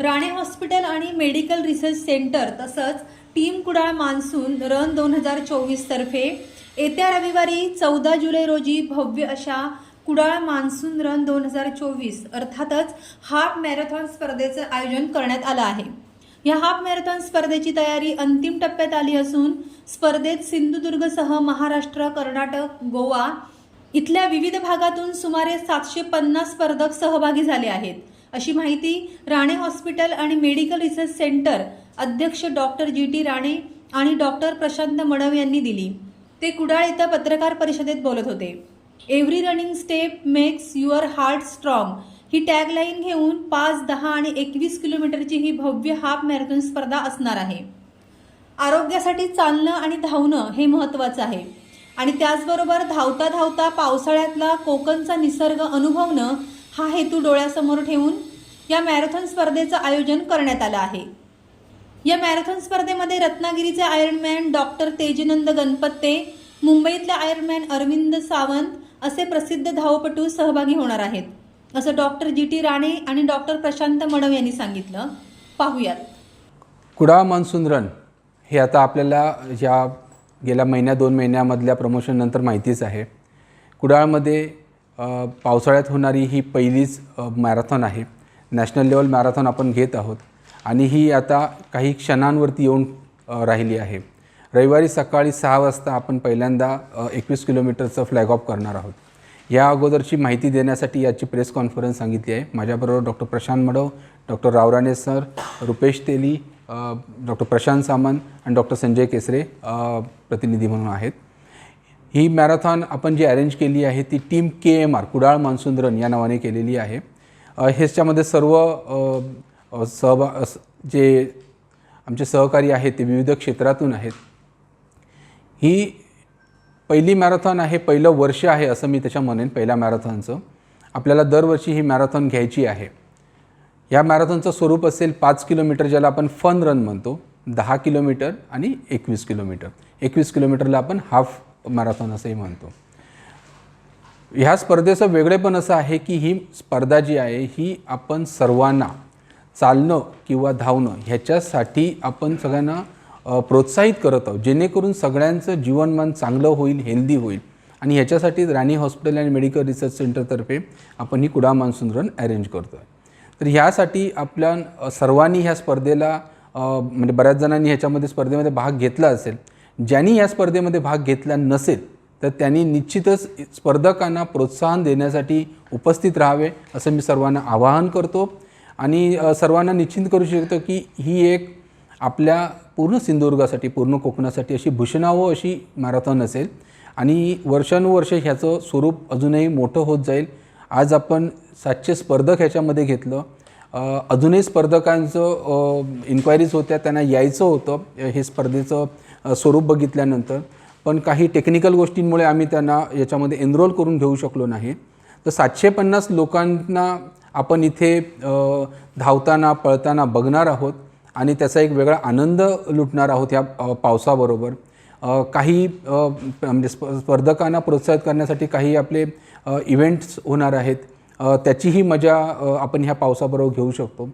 Rane hospital आणि medical research centre तसंच team Kudal monsoon run दोन हजार चोवीस तर्फे. येत्या रविवारी चौदा जुलै रोजी भव्य अशा कुडाळ मान्सून रन दोन हजार चोवीस अर्थातच हाफ मॅरेथॉन स्पर्धेचं आयोजन करण्यात आलं आहे. या हाफ मॅरेथॉन स्पर्धेची तयारी अंतिम टप्प्यात आली असून स्पर्धेत सिंधुदुर्गसह महाराष्ट्र कर्नाटक गोवा इथल्या विविध भागातून सुमारे सातशे पन्नास स्पर्धक सहभागी झाले आहेत. अशी माहिती राणे हॉस्पिटल आणि मेडिकल रिसर्च सेंटर अध्यक्ष डॉक्टर जी टी राणे आणि डॉक्टर प्रशांत मडव यांनी दिली. ते कुडाळ इथं पत्रकार परिषदेत बोलत होते. Every running step makes your heart strong. He tagline घेऊन पाच दहा आणि एकवीस किलोमीटरची ही भव्य हाफ मॅरेथॉन स्पर्धा असणार आहे. आरोग्यासाठी चालणं आणि धावणं हे महत्त्वाचं आहे. आणि त्याचबरोबर धावता धावता पावसाळ्यातला कोकणचा निसर्ग अनुभवणं हा हेतू डोळ्यासमोर ठेवून या मॅरेथॉन स्पर्धेचं आयोजन करण्यात आलं आहे. या मॅरेथॉन स्पर्धेमध्ये रत्नागिरीचे आयर्नमॅन डॉक्टर तेजनंद गणपत्ते मुंबईतले आयर्नमॅन अरविंद सावंत असे प्रसिद्ध धावपटू सहभागी होणार आहेत. असं डॉक्टर जी टी राणे आणि डॉक्टर प्रशांत मडव यांनी सांगितलं. पाहूयात. कुडाळ मान्सून रन हे आता आपल्याला या गेल्या महिन्या दोन महिन्यामधल्या प्रमोशननंतर माहितीच आहे. कुडाळमध्ये पावसाळ्यात होणारी ही पहिलीच मॅरेथॉन आहे. नॅशनल लेवल मॅरेथॉन आपण घेत आहोत. आणि ही आता काही क्षणांवरती येऊन राहिली आहे. रविवारी सकाळी सहा वाजता आपण पहिल्यांदा एकवीस किलोमीटरचं फ्लॅग ऑफ करणार आहोत. या अगोदरची माहिती देण्यासाठी याची प्रेस कॉन्फरन्स सांगितली आहे. माझ्याबरोबर doctor Prashant Madav doctor Ravrane sir Rupesh Teli doctor Prashant Samant आणि डॉक्टर संजय केसरे प्रतिनिधी म्हणून आहेत. ही मॅरेथॉन आपण जी अरेंज केली आहे ती team K M R Kudal monsoon run या नावाने केलेली आहे. ह्याच्यामध्ये सर्व सहभा अस- जे आमचे सहकारी आहेत ते विविध क्षेत्रातून आहेत. ही पहिली मॅरेथॉन आहे पहिलं वर्ष आहे असं मी त्याच्या म्हणेन पहिल्या मॅरेथॉनचं. आपल्याला दरवर्षी ही मॅरेथॉन घ्यायची आहे. या मॅरेथॉनचं स्वरूप असेल पाच किलोमीटर ज्याला आपण फन रन म्हणतो. दहा किलोमीटर आणि एकवीस किलोमीटर. एकवीस किलोमीटरला आपण हाफ मॅरेथॉन असंही म्हणतो. ह्या स्पर्धेचं वेगळेपण असं आहे की ही स्पर्धा जी आहे ही आपण सर्वांना चालणं किंवा धावणं ह्याच्यासाठी आपण सगळ्यांना प्रोत्साहित करत आहोत. जेणेकरून सगळ्यांचं जीवनमान चांगलं होईल हेल्दी होईल. आणि ह्याच्यासाठी Rani hospital and medical research सेंटरतर्फे आपण ही कुडा मान्सून रन अरेंज करतो आहे तर ह्यासाठी आपल्या सर्वांनी ह्या स्पर्धेला म्हणजे बऱ्याच जणांनी ह्याच्यामध्ये स्पर्धेमध्ये भाग घेतला असेल ज्यांनी या स्पर्धेमध्ये भाग घेतला नसेल तर त्यांनी निश्चितच स्पर्धकांना प्रोत्साहन देण्यासाठी उपस्थित राहावे असं मी सर्वांना आवाहन करतो. आणि सर्वांना निश्चित करू शकतो की ही एक आपल्या पूर्ण सिंधुदुर्गासाठी पूर्ण कोकणासाठी अशी भूषणावं अशी मॅरेथॉन असेल. आणि वर्षानुवर्ष ह्याचं स्वरूप अजूनही मोठं होत जाईल. आज आपण सातशे स्पर्धक ह्याच्यामध्ये घेतलं. अजूनही स्पर्धकांचं इन्क्वायरीज होत्या त्यांना यायचं होतं. हे स्पर्धेचं स्वरूप बघितल्यानंतर पण काही टेक्निकल गोष्टींमुळे आम्ही त्यांना याच्यामध्ये एनरोल करून घेऊ शकलो नाही. तर सातशे पन्नास लोकांना आपण इथे धावताना पळताना बघणार आहोत आणि त्याचा एक वेगळा आनंद लुटणार आहोत या पावसाबरोबर. काही म्हणजे स्प स्पर्धकांना प्रोत्साहित करण्यासाठी काही आपले इव्हेंट्स होणार आहेत. त्याचीही मजा आपण ह्या पावसाबरोबर घेऊ शकतो.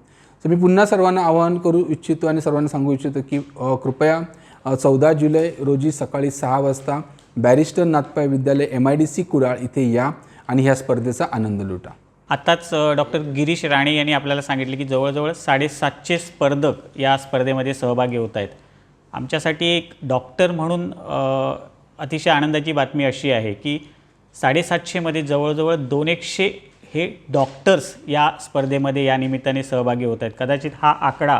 तर मी पुन्हा सर्वांना आवाहन करू इच्छितो आणि सर्वांना सांगू इच्छितो की कृपया चौदा जुलै रोजी सकाळी सहा वाजता बॅरिस्टर नाथपाय विद्यालय M I D C Kudal इथे या आणि ह्या स्पर्धेचा आनंद लुटा. आत्ताच डॉक्टर गिरीश राणे यांनी आपल्याला सांगितले की जवळजवळ साडेसातशे स्पर्धक या स्पर्धेमध्ये सहभागी होत आहेत. आमच्यासाठी एक डॉक्टर म्हणून अतिशय आनंदाची बातमी अशी आहे की साडेसातशेमध्ये जवळजवळ दोन एकशे हे डॉक्टर्स या स्पर्धेमध्ये या निमित्ताने सहभागी होत आहेत. कदाचित हा आकडा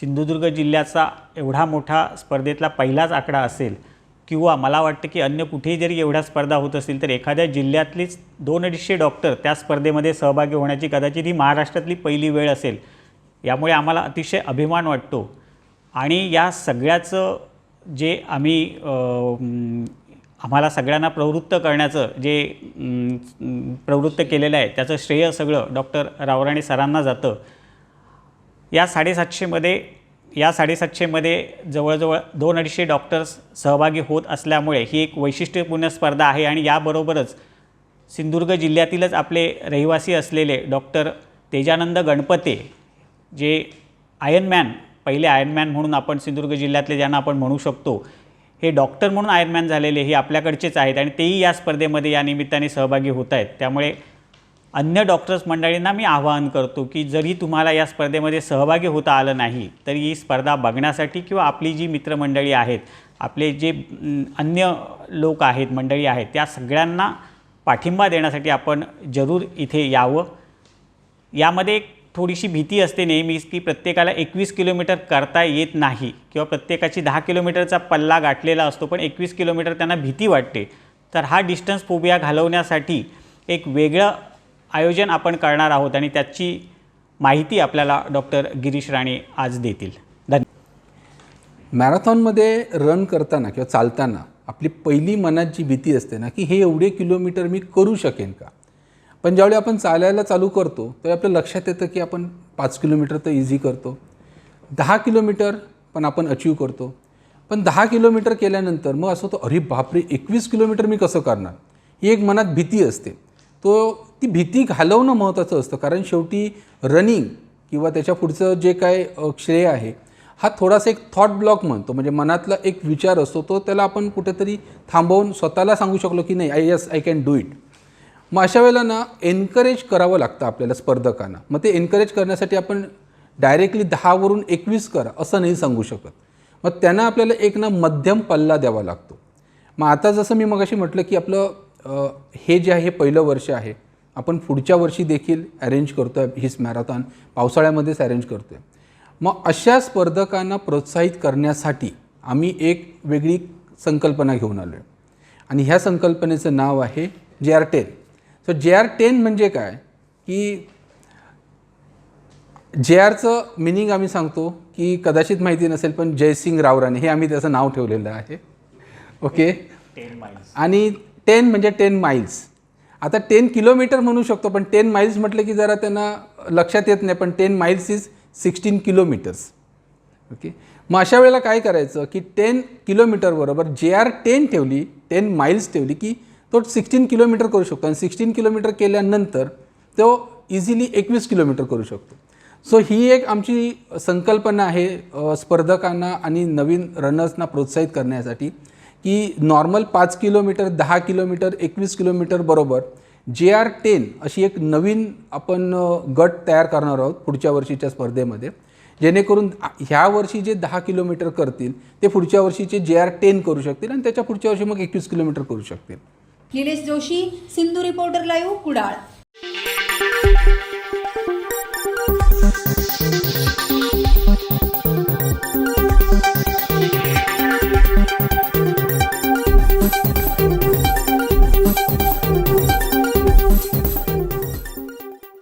सिंधुदुर्ग जिल्ह्याचा एवढा मोठा स्पर्धेतला पहिलाच आकडा असेल किंवा मला वाटतं की अन्य कुठेही जरी एवढ्या स्पर्धा होत असतील तर एखाद्या जिल्ह्यातलीच दोन अडीचशे डॉक्टर त्या स्पर्धेमध्ये सहभागी होण्याची कदाचित ही महाराष्ट्रातली पहिली वेळ असेल. यामुळे आम्हाला अतिशय अभिमान वाटतो. आणि या सगळ्याचं जे आम्ही आम्हाला सगळ्यांना प्रवृत्त करण्याचं जे प्रवृत्त केलेलं आहे त्याचं श्रेय सगळं डॉक्टर रावराणे सरांना जातं. या साडेसातशेमध्ये या साडेसातशेमध्ये जवळजवळ दोन अडीचशे डॉक्टर्स सहभागी होत असल्यामुळे ही एक वैशिष्ट्यपूर्ण स्पर्धा आहे आणि याबरोबरच सिंधुदुर्ग जिल्ह्यातीलच आपले रहिवासी असलेले डॉक्टर तेजानंद गणपते जे आयनमॅन पहिले आयनमॅन म्हणून आपण सिंधुदुर्ग जिल्ह्यातले ज्यांना आपण म्हणू शकतो हे डॉक्टर म्हणून आयनमॅन झालेले हे आपल्याकडचेच आहेत आणि तेही या स्पर्धेमध्ये या निमित्ताने सहभागी होत आहेत. त्यामुळे अन्य डॉक्टर्स मंडळींना मी आवाहन करतो की जरी तुम्हाला या स्पर्धेमध्ये सहभागी होता आलं नाही तरी ही स्पर्धा बघण्यासाठी किंवा आपली जी मित्रमंडळी आहेत आपले जे अन्य लोक आहेत मंडळी आहेत त्या सगळ्यांना पाठिंबा देण्यासाठी आपण जरूर इथे यावं. यामध्ये एक थोडीशी भीती असते नेहमीच की प्रत्येकाला एकवीस किलोमीटर करता येत नाही किंवा प्रत्येकाची दहा किलोमीटरचा पल्ला गाठलेला असतो पण एकवीस किलोमीटर त्यांना भीती वाटते. तर हा डिस्टन्स फोबिया घालवण्यासाठी एक वेगळं आयोजन आपण करणार आहोत आणि त्याची माहिती आपल्याला डॉक्टर गिरीश राणे आज देतील. धन्यवाद मॅरेथॉनमध्ये रन करताना किंवा चालताना आपली पहिली मनात जी भीती असते ना की हे एवढे किलोमीटर मी करू शकेन का? पण ज्यावेळी आपण चालायला चालू करतो तर आपल्या लक्षात येतं की आपण पाच किलोमीटर तर इझी करतो. दहा किलोमीटर पण आपण अचीव करतो. पण दहा किलोमीटर केल्यानंतर मग असं होतं अरे बापरे एकवीस किलोमीटर मी कसं करणार? ही एक मनात भीती असते. तो ती भीती घालवणं महत्त्वाचं असतं. कारण शेवटी रनिंग किंवा त्याच्या पुढचं जे काय श्रेय आहे हा थोडासा एक थॉट ब्लॉक म्हणतो. म्हणजे मनातला एक विचार असतो तो त्याला आपण कुठेतरी थांबवून स्वतःला सांगू शकलो की नाही I yes I can do it मग अशा वेळेला ना एनकरेज करावं लागतं आपल्याला स्पर्धकांना. मग ते एनकरेज करण्यासाठी आपण डायरेक्टली दहावरून एकवीस करा असं नाही सांगू शकत. मग त्यांना आपल्याला एक ना मध्यम पल्ला द्यावा लागतो. मग आता जसं मी मगाशी म्हटलं की आपलं हे जे आहे हे पहिलं वर्ष आहे आपण पुढच्या वर्षी देखील अरेंज करतो आहे हीच मॅरेथॉन पावसाळ्यामध्येच अरेंज करतो आहे मग अशा स्पर्धकांना प्रोत्साहित करण्यासाठी आम्ही एक वेगळी संकल्पना घेऊन आलो आहे आणि ह्या संकल्पनेचं नाव आहे J R ten so J R ten म्हणजे काय? की जे आरचं मिनिंग आम्ही सांगतो की कदाचित माहिती नसेल पण जयसिंग रावराणे हे आम्ही त्याचं नाव ठेवलेलं आहे. ओके आणि टेन म्हणजे टेन माईल्स आता टेन किलोमीटर म्हणू शकतो पण टेन माईल्स म्हटलं की जरा त्यांना लक्षात येत नाही पण ten miles is sixteen kilometres okay मग अशा वेळेला काय करायचं की टेन किलोमीटरबरोबर जे आर टेन ठेवली टेन माईल्स ठेवली की तो सिक्स्टीन किलोमीटर करू शकतो. आणि सिक्स्टीन किलोमीटर केल्यानंतर तो इझिली एकवीस किलोमीटर करू शकतो. सो ही एक आमची संकल्पना आहे स्पर्धकांना आणि नवीन रनर्सना प्रोत्साहित करण्यासाठी. की नॉर्मल पाच किलोमीटर दहा किलोमीटर एकवीस किलोमीटर बरोबर जे आर टेन अशी एक नवीन आपण गट तयार करणार आहोत पुढच्या वर्षीच्या स्पर्धेमध्ये. जेणेकरून ह्या वर्षी जे दहा किलोमीटर करतील ते पुढच्या वर्षीचे जे आर टेन करू शकतील आणि त्याच्या पुढच्या वर्षी मग एकवीस किलोमीटर करू शकतील. Nilesh Joshi Sindhu reporter live Kudal.